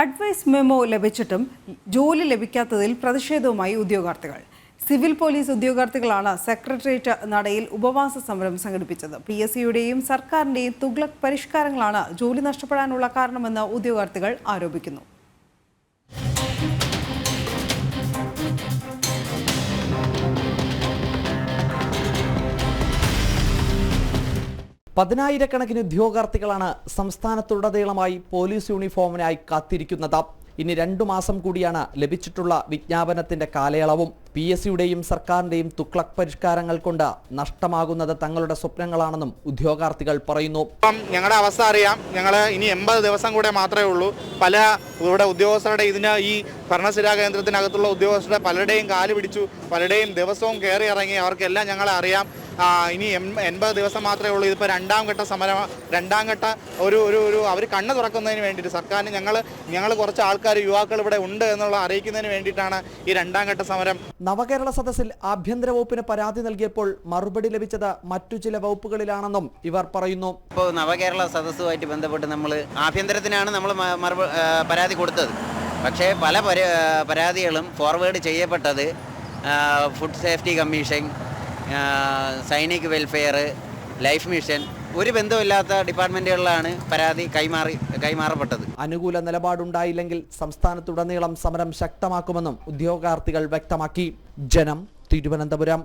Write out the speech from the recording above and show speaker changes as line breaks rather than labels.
Advice memo ലഭിച്ചിട്ടും ജോലി ലഭിക്കാത്തതിൽ പ്രതിഷേധവുമായി ഉദ്യോഗാർത്ഥികൾ. സിവിൽ പോലീസ് ഉദ്യോഗാർത്ഥികളാണ് സെക്രട്ടേറിയറ്റ് നടയിൽ ഉപവാസ സമരം സംഘടിപ്പിച്ചത്. പി എസ് സിയുടെയും സർക്കാരിന്റെയും തുഗ്ലക് പരിഷ്കാരങ്ങളാണ് ജോലി നഷ്ടപ്പെടാനുള്ള കാരണമെന്ന് ഉദ്യോഗാർത്ഥികൾ ആരോപിക്കുന്നു.
പതിനായിരക്കണക്കിന് ഉദ്യോഗാർത്ഥികളാണ് സംസ്ഥാനത്തുടനീളമായി പോലീസ് യൂണിഫോമിനായി കാത്തിരിക്കുന്നത്. ഇനി രണ്ടു മാസം കൂടിയാണ് ലഭിച്ചിട്ടുള്ള വിജ്ഞാപനത്തിന്റെ കാലയളവും. പി എസ് സിയുടെയും സർക്കാരിന്റെയും തുക്ലക് പരിഷ്കാരങ്ങൾ കൊണ്ട് നഷ്ടമാകുന്നത് തങ്ങളുടെ സ്വപ്നങ്ങളാണെന്നും ഉദ്യോഗാർത്ഥികൾ പറയുന്നു.
ഞങ്ങളുടെ അവസ്ഥ അറിയാം. ഞങ്ങൾ ഇനി എൺപത് ദിവസം കൂടെ മാത്രമേ ഉള്ളൂ. പല ഇവിടെ ഉദ്യോഗസ്ഥരുടെ ഇതിന് ഈ ഭരണസിരാ കേന്ദ്രത്തിനകത്തുള്ള ഉദ്യോഗസ്ഥരുടെ പലരുടെയും കാൽ പിടിച്ചു. പലരുടെയും ദിവസവും കയറി ഇറങ്ങി. അവർക്കെല്ലാം ഞങ്ങളെ അറിയാം. ഇനി എൺപത് ദിവസം മാത്രമേ ഉള്ളൂ. ഇതിപ്പോൾ രണ്ടാം ഘട്ട സമരം രണ്ടാം ഘട്ട ഒരു ഒരു ഒരു അവർ കണ്ണ് തുറക്കുന്നതിന് വേണ്ടിയിട്ട് സർക്കാരിന് ഞങ്ങൾ ഞങ്ങൾ കുറച്ച് ആൾക്കാർ യുവാക്കൾ ഇവിടെ ഉണ്ട് എന്നുള്ള അറിയിക്കുന്നതിന് വേണ്ടിയിട്ടാണ് ഈ രണ്ടാം ഘട്ട സമരം.
നവകേരള സദസ്സിൽ ആഭ്യന്തര വകുപ്പിന് പരാതി നൽകിയപ്പോൾ മറുപടി ലഭിച്ചത് മറ്റു ചില വകുപ്പുകളിലാണെന്നും ഇവർ പറയുന്നു.
ഇപ്പോൾ നവകേരള സദസ്സുമായിട്ട് ബന്ധപ്പെട്ട് നമ്മൾ ആഭ്യന്തരത്തിനാണ് നമ്മൾ പരാതി കൊടുത്തത്. പക്ഷേ പല പരാതികളും ഫോർവേഡ് ചെയ്യപ്പെട്ടത് food safety commission Sainik welfare life mission ഒരു ബന്ധമില്ലാത്ത ഡിപ്പാർട്ട്മെന്റുകളിലാണ് പരാതി കൈമാറി കൈമാറപ്പെട്ടത്.
അനുകൂല നിലപാടുണ്ടായില്ലെങ്കിൽ സംസ്ഥാനത്തുടനീളം സമരം ശക്തമാക്കുമെന്നും ഉദ്യോഗാർത്ഥികൾ വ്യക്തമാക്കി. ജനം തിരുവനന്തപുരം.